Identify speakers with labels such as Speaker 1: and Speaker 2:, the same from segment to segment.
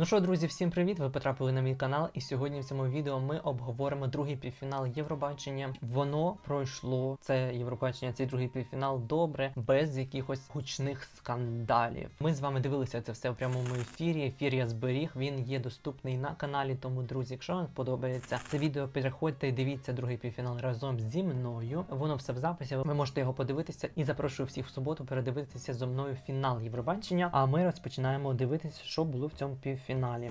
Speaker 1: Ну що, друзі, всім привіт! Ви потрапили на мій канал, і сьогодні в цьому відео ми обговоримо другий півфінал Євробачення. Воно пройшло це Євробачення, цей другий півфінал добре, без якихось гучних скандалів. Ми з вами дивилися це все в прямому ефірі. Ефір я зберіг. Він є доступний на каналі. Тому, друзі, якщо вам подобається це відео, переходьте і дивіться другий півфінал разом зі мною. Воно все в записі. Ви можете його подивитися і запрошую всіх в суботу передивитися зо мною фінал Євробачення. А ми розпочинаємо дивитися, що було в цьому півфіналі фіналі.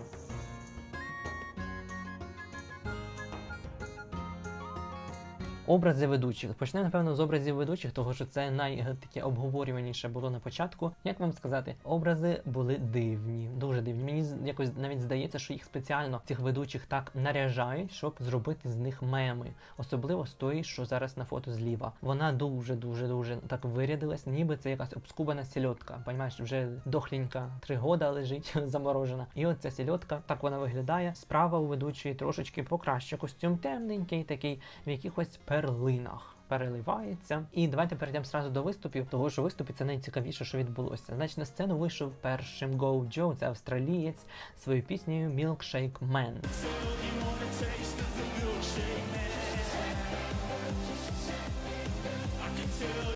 Speaker 1: Образи ведучих. Почнемо, напевно, з образів ведучих, того що це найтаке обговорюваніше було на початку. Як вам сказати, образи були дивні, дуже дивні. Мені якось навіть здається, що їх спеціально цих ведучих так наряжають, щоб зробити з них меми. Особливо з тої, що зараз на фото зліва. Вона дуже, дуже, дуже так вирядилась, ніби це якась обскубана сільотка. Понімаєш, вже дохлінька три года лежить заморожена. І от ця сільотка, так вона виглядає. Справа у ведучої трошечки покраще. Костюм темненький, такий в якихось перлинах. Переливається, і давайте перейдемо сразу до виступів, того що виступі це найцікавіше, що відбулося. Значить, на сцену вийшов першим Go Joe, це австралієць, своєю піснею Milkshake Man.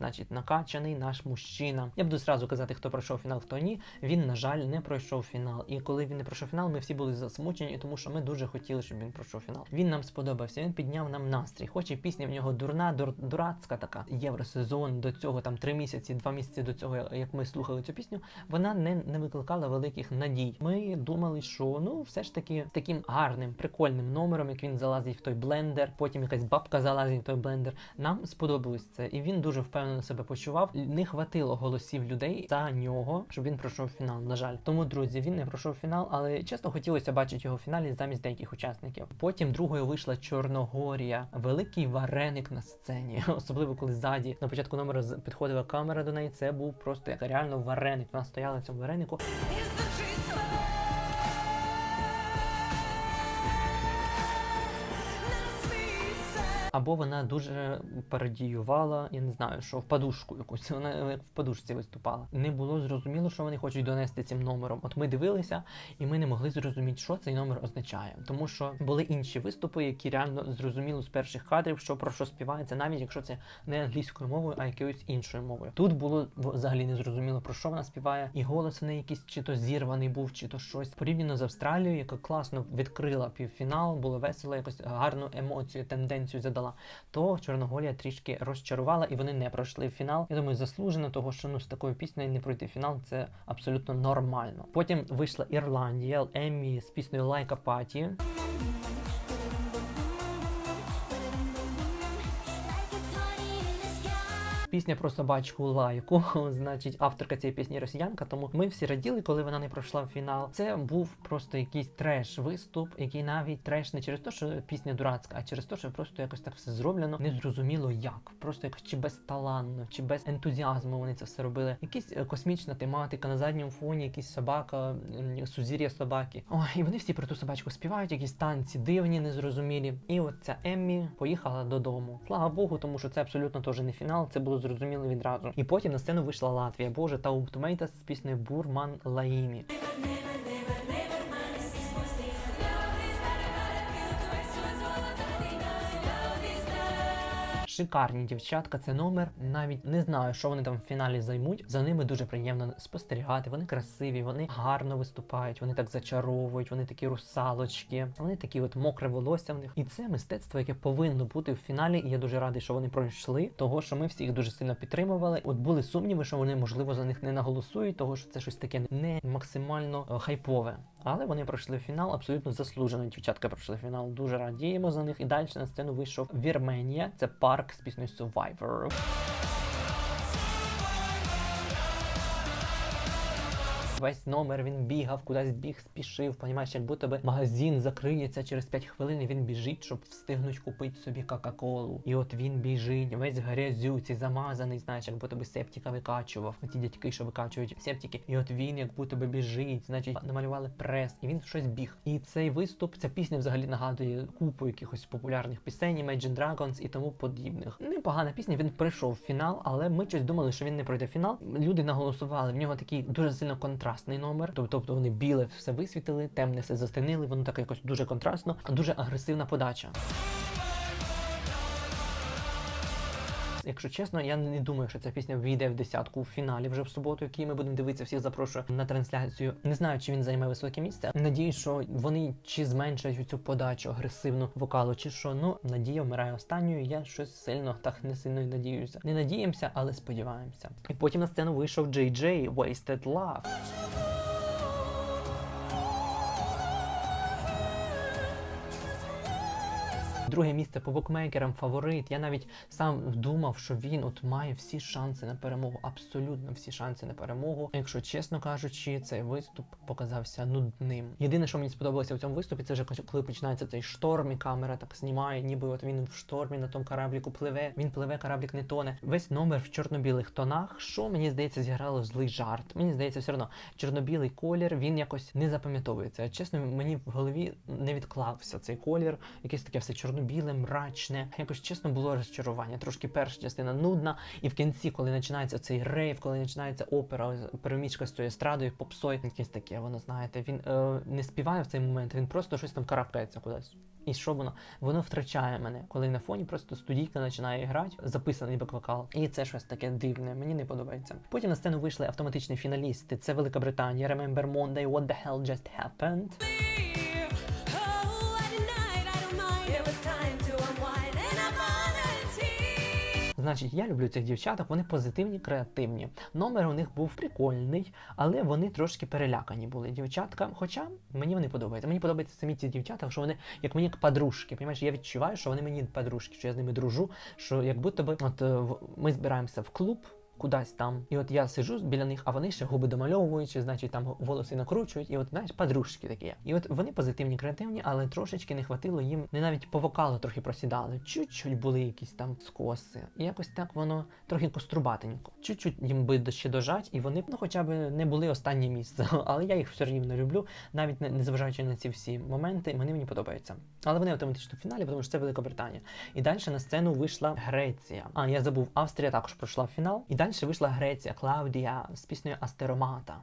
Speaker 1: Значить, накачаний наш мужчина. Я буду зразу казати, хто пройшов фінал, хто ні. Він, на жаль, не пройшов фінал. І коли він не пройшов фінал, ми всі були засмучені, тому що ми дуже хотіли, щоб він пройшов фінал. Він нам сподобався. Він підняв нам настрій. Хоч і пісня в нього дурна, дур, дурацька така. Євросезон до цього там три місяці, два місяці до цього, як ми слухали цю пісню, вона не, не викликала великих надій. Ми думали, що ну все ж таки таким гарним, прикольним номером, як він залазить в той блендер, потім якась бабка залазить в той блендер. Нам сподобалось це, і він дуже впевнено себе почував. Не хватило голосів людей за нього, щоб він пройшов фінал. На жаль, тому друзі, він не пройшов фінал, але чесно хотілося бачити його в фіналі замість деяких учасників. Потім другою вийшла Чорногорія, великий вареник на сцені, особливо коли ззаді на початку номера підходила камера до неї. Це був просто як реально вареник. Вона стояла на цьому варенику. Або вона дуже пародіювала, я не знаю, що в подушку якусь. Вона в подушці виступала. Не було зрозуміло, що вони хочуть донести цим номером. От ми дивилися, і ми не могли зрозуміти, що цей номер означає. Тому що були інші виступи, які реально зрозуміло з перших кадрів, що про що співається, навіть якщо це не англійською мовою, а якоюсь іншою мовою. Тут було взагалі не зрозуміло про що вона співає, і голос в неї якийсь чи то зірваний був, чи то щось. Порівняно з Австралією, яка класно відкрила півфінал, було весело, якось гарну емоцію, тенденцію задала. То Чорногорія трішки розчарувала і вони не пройшли в фінал. Я думаю, заслужено, того що ну з такою піснею не пройти фінал це абсолютно нормально. Потім вийшла Ірландія, Еммі з піснею Лайка Паті. Пісня про собачку лайку, значить, авторка цієї пісні росіянка. Тому ми всі раділи, коли вона не пройшла в фінал. Це був просто якийсь треш виступ, який навіть треш не через те, що пісня дурацька, а через те, що просто якось так все зроблено. Незрозуміло як. Просто якось чи безталанно, чи без ентузіазму вони це все робили. Якась е, космічна тематика на задньому фоні, якісь собака, сузір'я собаки. Ой, і вони всі про ту собачку співають, якісь танці дивні, незрозумілі. І от ця Еммі поїхала додому. Слава Богу, тому що це абсолютно теж не фінал, це було зрозуміло відразу. І потім на сцену вийшла Латвія, Боже, та Томейтас з піснею Бурман Лаїмі. Шикарні дівчатка, це номер. Навіть не знаю, що вони там в фіналі займуть. За ними дуже приємно спостерігати. Вони красиві, вони гарно виступають, вони так зачаровують, вони такі русалочки, вони такі от мокре волосся в них. І це мистецтво, яке повинно бути в фіналі. І я дуже радий, що вони пройшли. Того, що ми всіх дуже сильно підтримували. От були сумніви, що вони можливо за них не наголосують, того що це щось таке не максимально е, хайпове. Але вони пройшли фінал абсолютно заслужено. Дівчатка пройшли фінал. Дуже радіємо за них. І далі на сцену вийшов Вірменія. Це парк з піснею Survivor. Весь номер він бігав, кудись біг, спішив. Понімаєш, як будто би магазин закриється через 5 хвилин. і Він біжить, щоб встигнуть купити собі Кока-Колу. І от він біжить, весь грязюці, замазаний, знаєш, як будто би септика викачував. Ті дядьки, що викачують септики. І от він, як будто би біжить, значить, намалювали прес, і він щось біг. І цей виступ, ця пісня взагалі нагадує купу якихось популярних пісень, Imagine Dragons і тому подібних. Непогана пісня. Він прийшов в фінал, але ми щось думали, що він не пройде фінал. Люди наголосували. В нього такий дуже сильно контраст. Контрастний номер. Тобто вони біле все висвітили, темне все застинили. Воно так якось дуже контрастно, дуже агресивна подача. Якщо чесно, я не думаю, що ця пісня війде в десятку в фіналі вже в суботу, який ми будемо дивитися. Всіх запрошую на трансляцію. Не знаю, чи він займе високе місце. Надію, що вони чи зменшать цю подачу агресивну вокалу, чи що. Ну надія вмирає останньою. Я щось сильно так не сильно надіюся. Не надіємося, але сподіваємося. І потім на сцену вийшов Джей Джей Wasted Love. Друге місце по букмекерам фаворит. Я навіть сам думав, що він от має всі шанси на перемогу, абсолютно всі шанси на перемогу. Якщо чесно кажучи, цей виступ показався нудним. Єдине, що мені сподобалося в цьому виступі, це вже коли починається цей шторм, і камера так знімає, ніби от він в штормі на тому корабліку пливе. Він пливе, кораблік не тоне. Весь номер в чорно-білих тонах. Що мені здається, зіграло злий жарт. Мені здається, все одно чорно-білий колір він якось не запам'ятовується. Чесно, мені в голові не відклався цей колір, якесь таке все чорно-біле, мрачне. Якось чесно було розчарування. Трошки перша частина нудна, і в кінці, коли починається цей рейв, коли починається опера, перемічка з тою естрадою, попсою, якесь таке, воно знаєте, він е, не співає в цей момент, він просто щось там карабкається кудись. І що воно? Воно втрачає мене, коли на фоні просто студійка починає грати, записаний бек-вокал. І це щось таке дивне, мені не подобається. Потім на сцену вийшли автоматичні фіналісти. Це Велика Британія, Remember Monday, What the hell just happened. Значить, я люблю цих дівчаток, вони позитивні, креативні. Номер у них був прикольний, але вони трошки перелякані були дівчатка. Хоча мені вони подобаються. Мені подобаються самі ці дівчата, що вони як мені як подружки. Понімаєш, я відчуваю, що вони мені подружки, що я з ними дружу. Що як будто би, от е, ми збираємося в клуб. Кудись там, і от я сиджу біля них, а вони ще губи домальовують, чи, значить там волоси накручують, і от знаєш, подружки такі. І от вони позитивні, креативні, але трошечки не хватило їм. Не навіть по вокалу трохи просідали. Чуть-чуть були якісь там скоси. І якось так воно трохи кострубатенько. Чуть-чуть їм би ще дожать, і вони ну хоча б не були останнє місце. Але я їх все рівно люблю, навіть не, не на ці всі моменти, вони мені подобаються. Але вони автоматично в фіналі, тому що це Велика Британія. І далі на сцену вийшла Греція. А я забув, Австрія також пройшла в фінал. І далі вийшла Греція, Клаудія з піснею Астеромата.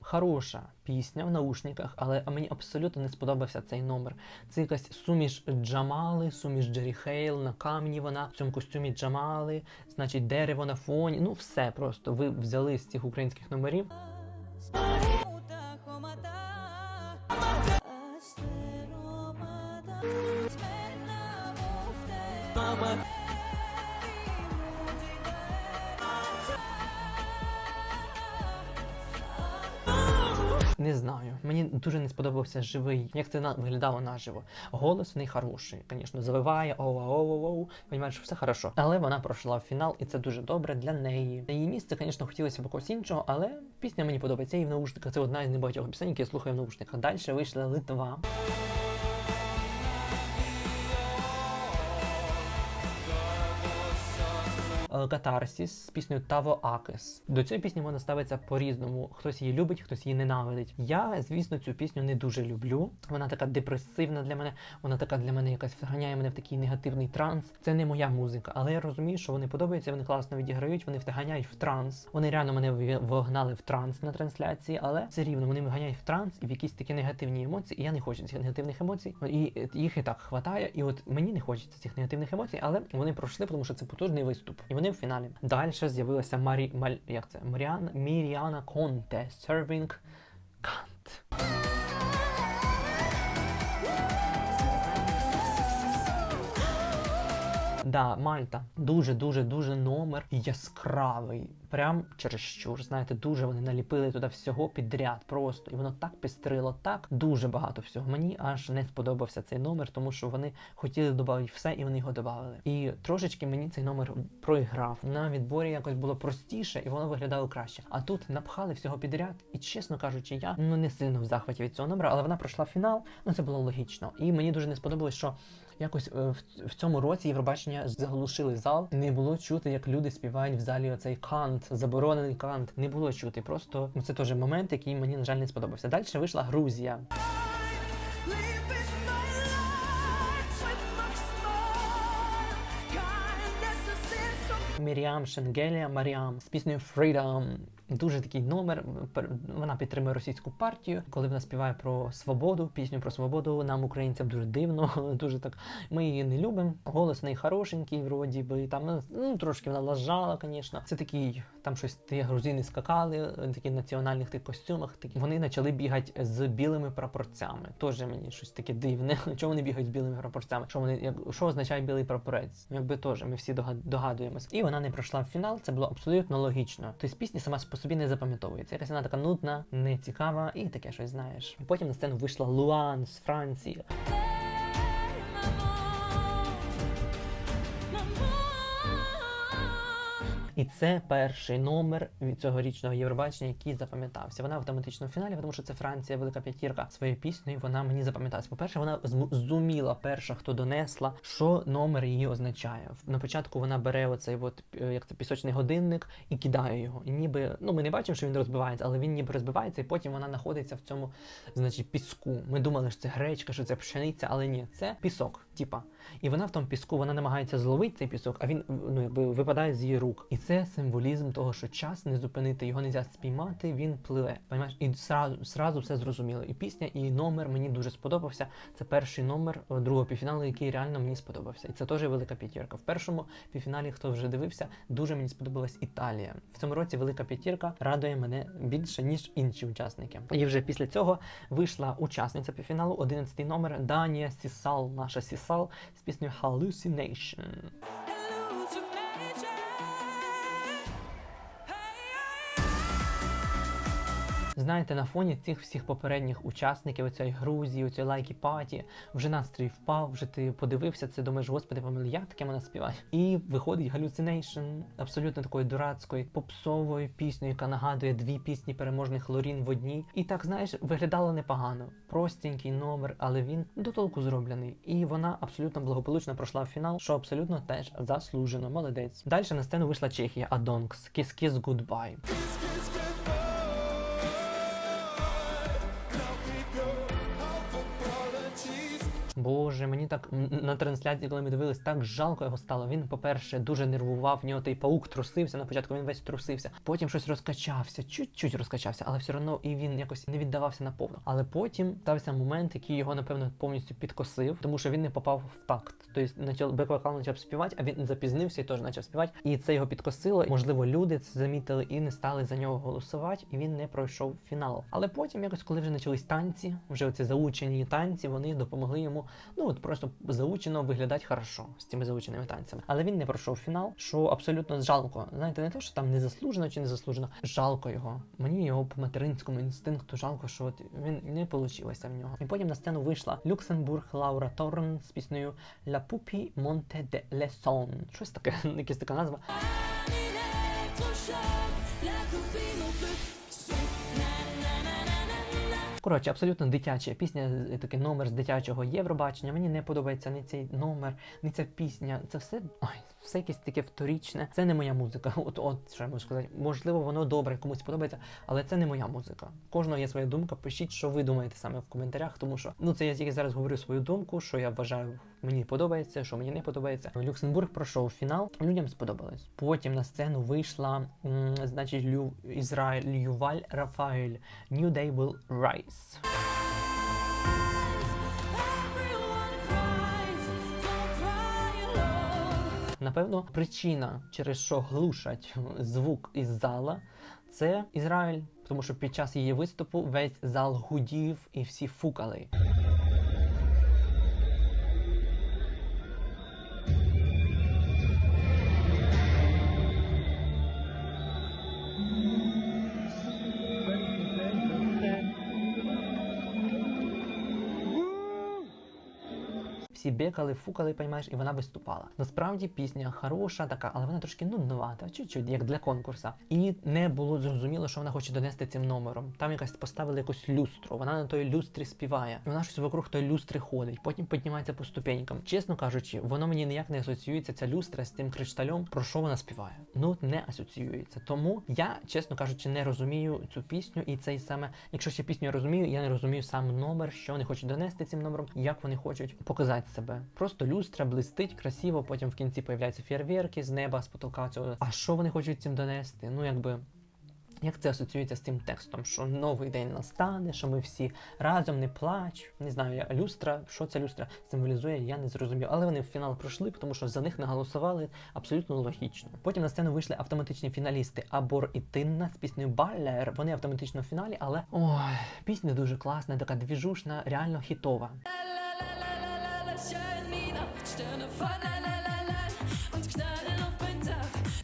Speaker 1: Хороша пісня в наушниках, але мені абсолютно не сподобався цей номер. Це якась суміш Джамали, суміш Джері Хейл, на камні вона в цьому костюмі Джамали, значить дерево на фоні. Ну все просто. Ви взяли з цих українських номерів.
Speaker 2: нами.
Speaker 1: Не знаю, мені дуже не сподобався живий, як це на виглядало наживо. Голос в неї хороший, звісно, завиває, оу оу оу понімаєш, що все хорошо. Але вона пройшла в фінал, і це дуже добре для неї. На її місце, звісно, хотілося б когось іншого, але пісня мені подобається і в наушниках. Це одна з небагатьох пісень, які я слухаю в наушниках. Далі вийшла Литва. Катарсіс з піснею Таво Акес. До цієї пісні вона ставиться по-різному. Хтось її любить, хтось її ненавидить. Я, звісно, цю пісню не дуже люблю. Вона така депресивна для мене, вона така для мене якась вганяє мене в такий негативний транс. Це не моя музика, але я розумію, що вони подобаються, вони класно відіграють, вони вганяють в транс. Вони реально мене вогнали в транс на трансляції, але все рівно вони вганяють в транс і в якісь такі негативні емоції. І я не хочу цих негативних емоцій. І е, їх і так хватає. І от мені не хочеться цих негативних емоцій, але вони пройшли, тому що це потужний виступ. І вони в фіналі. Далі з'явилася Марі Маль... як це? Маріан Міріана Конте Serving Kant. Да, Мальта. Дуже, дуже, номер яскравий. Прям чересчур. Знаєте, дуже вони наліпили туди всього підряд. Просто і воно так пестрило, так дуже багато всього. Мені аж не сподобався цей номер, тому що вони хотіли додати все, і вони його додали. І трошечки мені цей номер проіграв. На відборі якось було простіше, і воно виглядало краще. А тут напхали всього підряд. І чесно кажучи, я ну не сильно в захваті від цього номера, але вона пройшла фінал. Ну це було логічно. І мені дуже не сподобалось, що якось е, в, цьому році Євробачення заглушили зал. Не було чути, як люди співають в залі оцей кант, заборонений кант. Не було чути. Просто ну, це теж момент, який мені на жаль не сподобався. Далі вийшла Грузія. Міріам Шенгелія Маріам з піснею Freedom. Дуже такий номер. Вона підтримує російську партію. Коли вона співає про свободу, пісню про свободу, нам, українцям, дуже дивно. Дуже так. Ми її не любимо. Голос в неї хорошенький, вроді би. Там ну трошки вона лажала, звісно. Це такий, там щось ті грузини скакали, такі національних тих костюмах. Такі вони почали бігати з білими прапорцями. Теж мені щось таке дивне. Чому вони бігають з білими прапорцями? Що вони як що означає білий прапорець? Якби теж ми всі догад- догадуємось. І вона не пройшла в фінал. Це було абсолютно логічно. Тобто пісня сама по собі не запам'ятовується. Якась вона така нудна, нецікава і таке щось знаєш. Потім на сцену вийшла Луан з Франції. І це перший номер від цьогорічного Євробачення, який запам'ятався. Вона в фіналі, тому що це Франція, велика п'ятірка своєю піснею. Вона мені запам'яталася. По-перше, вона зуміла перша, хто донесла, що номер її означає. На початку вона бере оцей от, е, як це пісочний годинник і кидає його. І ніби ну ми не бачимо, що він розбивається, але він ніби розбивається, і потім вона знаходиться в цьому, значить, піску. Ми думали, що це гречка, що це пшениця, але ні, це пісок, типа. І вона в тому піску, вона намагається зловити цей пісок, а він ну якби випадає з її рук. І це символізм того, що час не зупинити, його не спіймати, він пливе. Понимаєш? І сразу, сразу все зрозуміло. І пісня, і номер мені дуже сподобався. Це перший номер е, другого півфіналу, який реально мені сподобався. І це теж велика п'ятірка. В першому півфіналі, хто вже дивився, дуже мені сподобалась Італія. В цьому році велика п'ятірка радує мене більше ніж інші учасники. І вже після цього вийшла учасниця півфіналу, 11 номер Данія Сісал, наша Сісал з піснею Hallucination. Знаєте, на фоні цих всіх попередніх учасників цієї Грузії, цієї лайки паті, вже настрій впав, вже ти подивився це, думаєш, господи, помилуй, як таке вона співає. І виходить Hallucination абсолютно такої дурацької попсової піснею, яка нагадує дві пісні переможних Лорін в одній. І так, знаєш, виглядало непогано. Простенький номер, але він до толку зроблений. І вона абсолютно благополучно пройшла в фінал, що абсолютно теж заслужено. Молодець. Далі на сцену вийшла Чехія, Адонкс, Kiss Goodbye. Боже, мені так на трансляції, коли ми дивились, так жалко його стало. Він, по-перше, дуже нервував, в нього той паук трусився. На початку він весь трусився. Потім щось розкачався, чуть-чуть розкачався, але все одно і він якось не віддавався наповну. Але потім стався момент, який його, напевно, повністю підкосив, тому що він не попав в такт. Тобто почав бек-вокал почав співати, а він запізнився і теж почав співати. І це його підкосило. Можливо, люди це замітили і не стали за нього голосувати, і він не пройшов фінал. Але потім, якось, коли вже почались танці, вже оці заучені танці, вони допомогли йому ну от просто заучено виглядати хорошо з цими заученими танцями. Але він не пройшов фінал, що абсолютно жалко. Знаєте, не те, що там незаслужено чи незаслужено. Жалко його. Мені його по материнському інстинкту жалко, що от він не вийшло в нього. І потім на сцену вийшла Люксембург Лаура Торн з піснею La Pupi Monte de Leson. Щось таке, якась така назва. Коротше, абсолютно дитяча пісня, е, такий номер з дитячого Євробачення. Мені не подобається ні цей номер, ні ця пісня. Це все ой, все якесь таке вторічне. Це не моя музика. От, от що я можу сказати. Можливо, воно добре, комусь подобається, але це не моя музика. Кожного є своя думка. Пишіть, що ви думаєте саме в коментарях, тому що ну це я тільки зараз говорю свою думку, що я вважаю, мені подобається, що мені не подобається. Люксембург пройшов фінал. Людям сподобалось. Потім на сцену вийшла, м, значить, Лю Ізраїль Юваль Рафаель. New Day Will Rise. Напевно, причина, через що глушать звук із зала, це Ізраїль, тому що під час її виступу весь зал гудів і всі фукали. Всі бекали, фукали, понімаєш, і вона виступала. Насправді пісня хороша така, але вона трошки нуднувата, чуть-чуть, як для конкурса. І не було зрозуміло, що вона хоче донести цим номером. Там якась поставили якусь люстру. Вона на той люстрі співає. І вона щось вокруг тої люстри ходить, потім піднімається по ступенькам. Чесно кажучи, воно мені ніяк не асоціюється ця люстра з тим кришталем, про що вона співає. Ну не асоціюється. Тому я, чесно кажучи, не розумію цю пісню, і цей саме, якщо ще пісню я розумію, я не розумію сам номер, що вони хочуть донести цим номером, як вони хочуть показати себе. Просто люстра блистить красиво, потім в кінці появляються фєрверки з неба, з потолка цього. А що вони хочуть цим донести? Ну якби. Як це асоціюється з тим текстом, що новий день настане, що ми всі разом не плач. Не знаю, я люстра, що ця люстра символізує, я не зрозумів. Але вони в фінал пройшли, тому що за них наголосували абсолютно логічно. Потім на сцену вийшли автоматичні фіналісти Абор і Тинна з піснею Баллер. Вони автоматично в фіналі, але ой, пісня дуже класна, така двіжушна, реально хітова.
Speaker 2: Sternchen, die Nachtsterne von la la la la und knarren.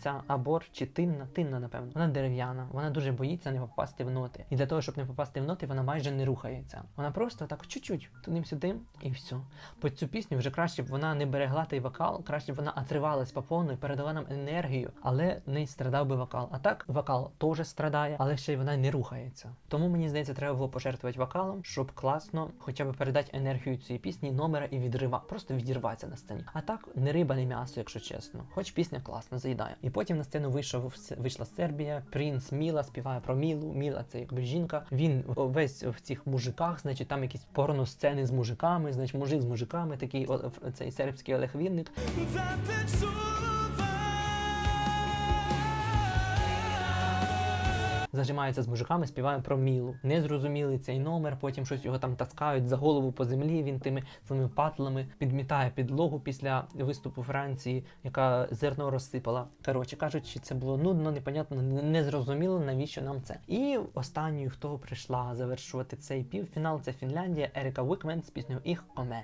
Speaker 1: Ця абор чи тинна, тинна, напевно, вона дерев'яна, вона дуже боїться не попасти в ноти. І для того, щоб не попасти в ноти, вона майже не рухається. Вона просто так чуть-чуть туди-сюди і все. По цю пісню вже краще б вона не берегла той вокал, краще б вона отривалась по повній, передала нам енергію, але не страдав би вокал. А так вокал теж страдає, але ще й вона не рухається. Тому мені здається, треба було пожертвувати вокалом, щоб класно хоча б передати енергію цієї пісні, номера і відрива, просто відірватися на сцені. А так не риба, не м'ясо, якщо чесно. Хоч пісня класна, заїдає. І потім на сцену вийшов вийшла Сербія. Принц Міла співає про Мілу. Міла це якби жінка. Він весь в цих мужиках, значить, там якісь порно сцени з мужиками, значить, мужик з мужиками, такий цей сербський Олег Вінник. Зажимається з мужиками, співає про Мілу. Не зрозуміли цей номер, потім щось його там таскають за голову по землі. Він тими своїми патлами підмітає підлогу після виступу Франції, яка зерно розсипала. Коротше кажучи, це було нудно, непонятно, не зрозуміло, навіщо нам це. І останньою, хто прийшла завершувати цей півфінал, це Фінляндія Еріка Вікмен з піснею «Їх коме.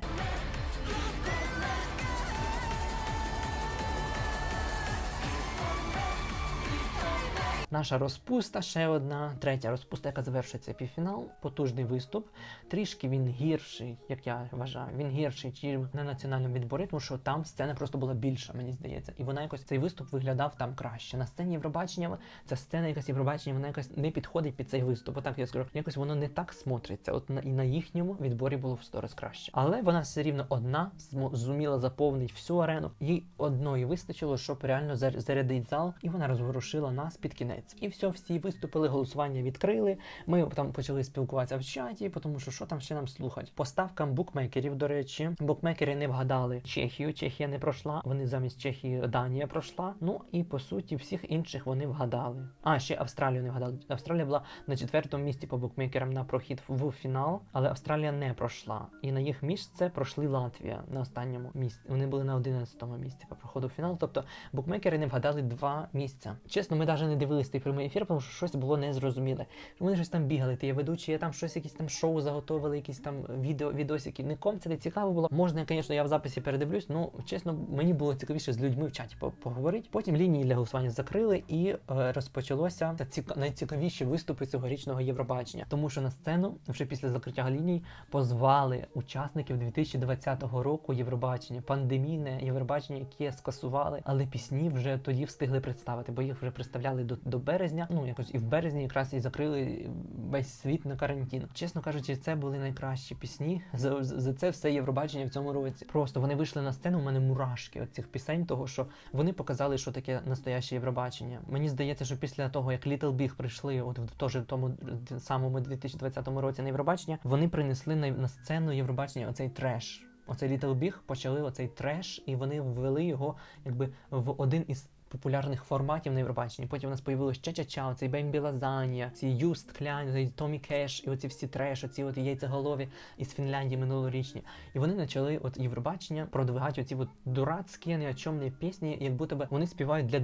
Speaker 1: Наша розпуста ще одна, третя розпуста, яка завершує цей півфінал. Потужний виступ. Трішки він гірший, як я вважаю. Він гірший, ніж на національному відборі, тому що там сцена просто була більша, мені здається. І вона якось цей виступ виглядав там краще. На сцені Євробачення ця сцена якась Євробачення, вона якось не підходить під цей виступ. Отак я скажу, якось воно не так смотриться. От на і на їхньому відборі було в сто раз краще. Але вона все рівно одна зуміла заповнити всю арену. Їй одної вистачило, щоб реально зар- зарядити зал, і вона розворушила нас під кінець. І все, всі виступили, голосування відкрили. Ми там почали спілкуватися в чаті, тому що що там ще нам слухать. По ставкам букмекерів, до речі, букмекери не вгадали Чехію. Чехія не пройшла. Вони замість Чехії Данія пройшла. Ну і по суті всіх інших вони вгадали. А ще Австралію не вгадали. Австралія була на четвертому місці по букмекерам на прохід в фінал, але Австралія не пройшла. І на їх місце пройшли Латвія на останньому місці. Вони були на 11-му місці по проходу в фінал. Тобто букмекери не вгадали два місця. Чесно, ми навіть не дивилися той прямий ефір, тому що щось було незрозуміле. Вони щось там бігали, ти ті ведучі, там щось, якісь там шоу заготовили, якісь там відео, відосики. Нікому це не цікаво було. Можна, звісно, я в записі передивлюсь. Ну чесно, мені було цікавіше з людьми в чаті поговорити. Потім лінії для голосування закрили і е, розпочалося найцікавіші виступи цьогорічного Євробачення, тому що на сцену вже після закриття ліній позвали учасників 2020 року Євробачення, пандемійне Євробачення, яке скасували, але пісні вже тоді встигли представити, бо їх вже представляли до, до березня. Ну якось і в березні якраз і закрили весь світ на карантин. Чесно кажучи, це були найкращі пісні. За, за це все Євробачення в цьому році. Просто вони вийшли на сцену. У мене мурашки от цих пісень, того що вони показали, що таке настояще Євробачення. Мені здається, що після того, як Little Big прийшли, от в в тому самому 2020 році на Євробачення, вони принесли на, на сцену Євробачення оцей треш. Оцей Little Big почали оцей треш, і вони ввели його якби в один із популярних форматів на Євробаченні. Потім у нас появилось Ча-Ча-Ча, цей Бембі Лазанія, ці Юст Кляйн, Томі Кеш, і оці всі треш, оці от яйцеголові із Фінляндії минулорічні. І вони почали от Євробачення продвигати оці от дурацькі, ні о чому пісні, як будто би вони співають для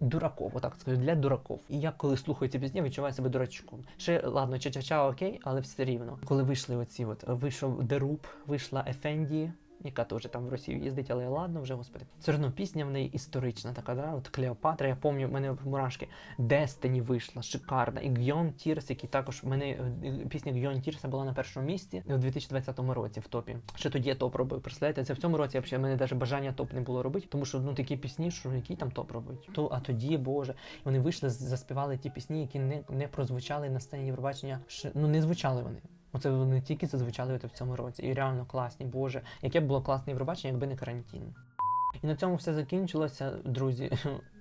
Speaker 1: дураков, отак скажу, для дураков. І я коли слухаю ці пісні, відчуваю себе дурачком. Ще ладно, ча-ча-ча окей, але все рівно. Коли вийшли оці, от вийшов Деруб, вийшла Ефенді. Яка теж там в Росію їздить, але ладно, вже господи. Все одно пісня в неї історична така, да? От Клеопатра, я пам'ятаю, в мене мурашки. Дестині вийшла, шикарна. І Гйон Тірс, який також в мене е, пісня Гйон Тірса була на першому місці у 2020 році в топі. Ще тоді я топ робив. Представляєте, це в цьому році взагалі в мене навіть бажання топ не було робити, тому що ну такі пісні, що які там топ робить. То а тоді, боже, вони вийшли, заспівали ті пісні, які не, не прозвучали на сцені Євробачення. Ну не звучали вони. Оце вони тільки зазвичай в цьому році. І реально класні, боже, яке б було класне Євробачення, якби не карантин. І на цьому все закінчилося, друзі.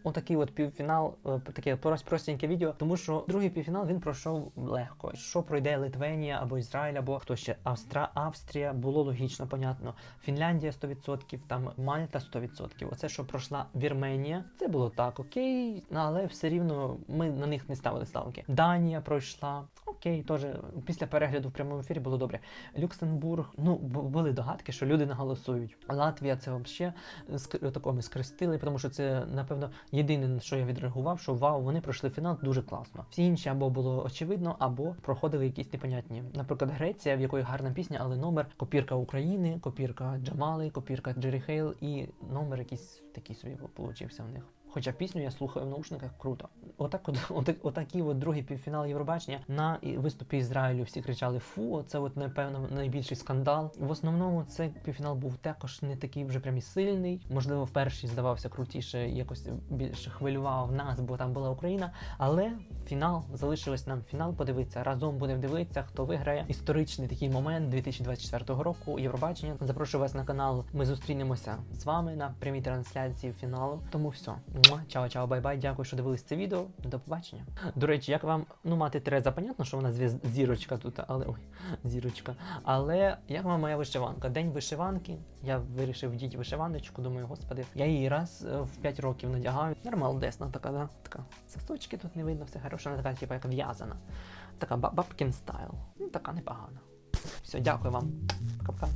Speaker 1: Отакий от півфінал, е, таке прос- простеньке відео, тому що другий півфінал він пройшов легко. Що пройде Литвенія або Ізраїль, або хто ще Австра, Австрія, було логічно, понятно. Фінляндія 100%, там Мальта 100%. Оце, що пройшла Вірменія, це було так, окей, але все рівно ми на них не ставили ставки. Данія пройшла, окей, теж після перегляду в прямому ефірі було добре. Люксембург, ну бу- були догадки, що люди не голосують. Латвія це взагалі такого ми скрестили, тому що це напевно єдине, на що я відреагував, що вау, вони пройшли фінал дуже класно. Всі інші або було очевидно, або проходили якісь непонятні. Наприклад, Греція, в якої гарна пісня, але номер копірка України, копірка Джамали, копірка Джері Хейл і номер якийсь такий собі получився в них. Хоча пісню я слухаю в наушниках круто. Отак, от, отак, отакий от другий півфінал Євробачення на виступі Ізраїлю всі кричали Фу, це от напевно найбільший скандал. В основному цей півфінал був також не такий вже прям і сильний. Можливо, в перший здавався крутіше, якось більше хвилював нас, бо там була Україна. Але фінал залишилось нам фінал подивитися. Разом будемо дивитися, хто виграє. Історичний такий момент 2024 року. Євробачення. Запрошую вас на канал. Ми зустрінемося з вами на прямій трансляції фіналу. Тому все. Муа. Чао, чао, бай-бай. Дякую, що дивились це відео. До побачення. До речі, як вам ну мати Тереза, понятно, що вона зірочка тут, але ой, зірочка. Але як вам моя вишиванка? День вишиванки. Я вирішив вдіти вишиваночку. Думаю, господи, я її раз е, в 5 років надягаю. Нормалдесна така, да? Така сосочки тут не видно, все хорошо, вона така, типу, як в'язана. Така бабкін стайл. Ну, така непогана. Все, дякую вам. Пока-пока.